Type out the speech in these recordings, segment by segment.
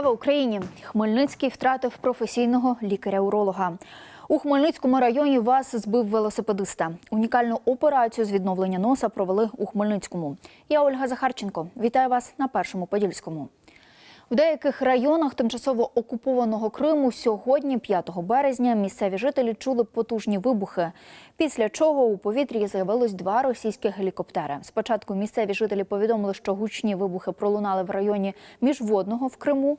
Слава Україні! Хмельницький втратив професійного лікаря-уролога. У Хмельницькому районі вас збив велосипедиста. Унікальну операцію з відновлення носа провели у Хмельницькому. Я Ольга Захарченко. Вітаю вас на першому подільському. В деяких районах тимчасово окупованого Криму сьогодні, 5 березня, місцеві жителі чули потужні вибухи. Після чого у повітрі з'явилось два російські гелікоптери. Спочатку місцеві жителі повідомили, що гучні вибухи пролунали в районі міжводного в Криму.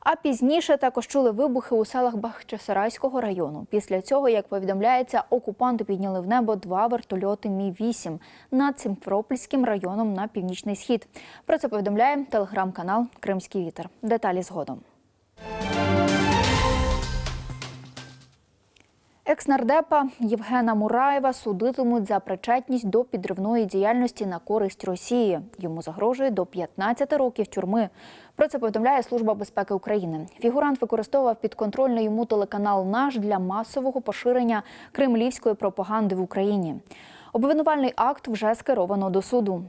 А пізніше також чули вибухи у селах Бахчисарайського району. Після цього, як повідомляється, окупанти підняли в небо два вертольоти Мі 8 над Сімфропольським районом на північний схід. Про це повідомляє телеграм-канал Кримський вітер. Деталі згодом. Екс-нардепа Євгена Мураєва судитимуть за причетність до підривної діяльності на користь Росії. Йому загрожує до 15 років тюрми. Про це повідомляє Служба безпеки України. Фігурант використовував підконтрольний йому телеканал Наш для масового поширення кремлівської пропаганди в Україні. Обвинувальний акт вже скеровано до суду.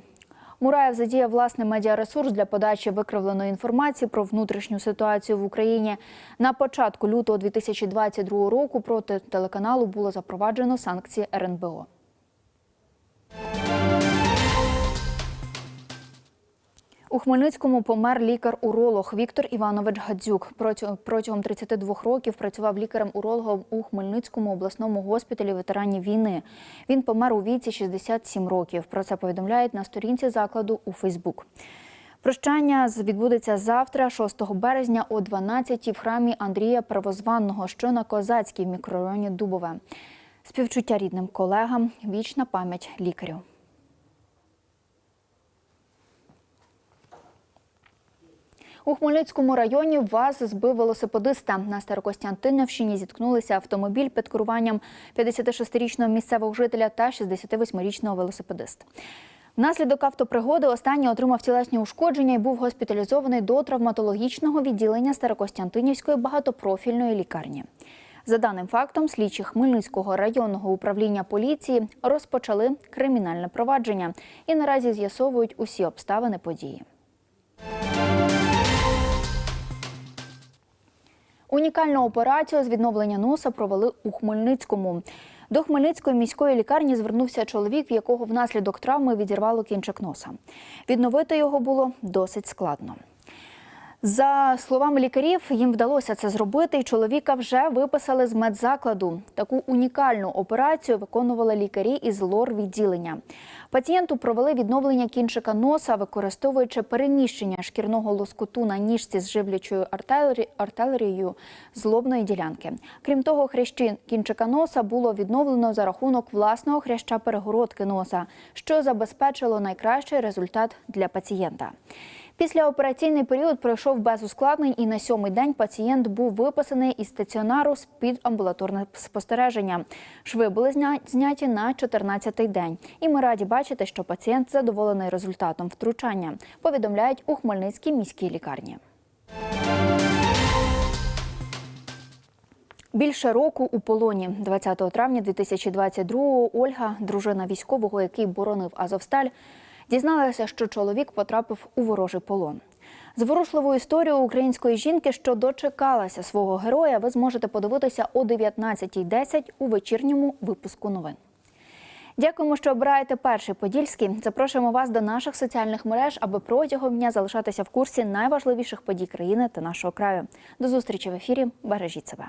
Мураєв задіяв власний медіаресурс для подачі викривленої інформації про внутрішню ситуацію в Україні. На початку лютого 2022 року проти телеканалу було запроваджено санкції РНБО. У Хмельницькому помер лікар-уролог Віктор Іванович Гадзюк. Протягом 32 років працював лікарем-урологом у Хмельницькому обласному госпіталі ветеранів війни. Він помер у віці 67 років. Про це повідомляють на сторінці закладу у Фейсбук. Прощання відбудеться завтра, 6 березня, о 12-й в храмі Андрія Первозванного, що на Козацькій в мікрорайоні Дубове. Співчуття рідним колегам, вічна пам'ять лікарю. У Хмельницькому районі ВАЗ збив велосипедиста. На Старокостянтинівщині зіткнулися автомобіль під керуванням 56-річного місцевого жителя та 68-річного велосипедиста. Внаслідок автопригоди останній отримав тілесні ушкодження і був госпіталізований до травматологічного відділення Старокостянтинівської багатопрофільної лікарні. За даним фактом, слідчі Хмельницького районного управління поліції розпочали кримінальне провадження і наразі з'ясовують усі обставини події. Унікальну операцію з відновлення носа провели у Хмельницькому. До Хмельницької міської лікарні звернувся чоловік, в якого внаслідок травми відірвало кінчик носа. Відновити його було досить складно. За словами лікарів, їм вдалося це зробити, і чоловіка вже виписали з медзакладу. Таку унікальну операцію виконували лікарі із лор-відділення. Пацієнту провели відновлення кінчика носа, використовуючи переміщення шкірного лоскуту на ніжці з живлячою артилерією з лобної ділянки. Крім того, хрящі кінчика носа було відновлено за рахунок власного хряща перегородки носа, що забезпечило найкращий результат для пацієнта. Післяопераційний період пройшов без ускладнень, і на сьомий день пацієнт був виписаний із стаціонару з під амбулаторне спостереження. Шви були зняті на 14-й день. І ми раді бачити, що пацієнт задоволений результатом втручання. Повідомляють у Хмельницькій міській лікарні. Більше року у полоні 20 травня 2022-го Ольга, дружина військового, який боронив Азовсталь, дізналася, що чоловік потрапив у ворожий полон. Зворушливу історію української жінки, що дочекалася свого героя, ви зможете подивитися о 19.10 у вечірньому випуску новин. Дякуємо, що обираєте перший подільський. Запрошуємо вас до наших соціальних мереж, аби протягом дня залишатися в курсі найважливіших подій країни та нашого краю. До зустрічі в ефірі. Бережіть себе.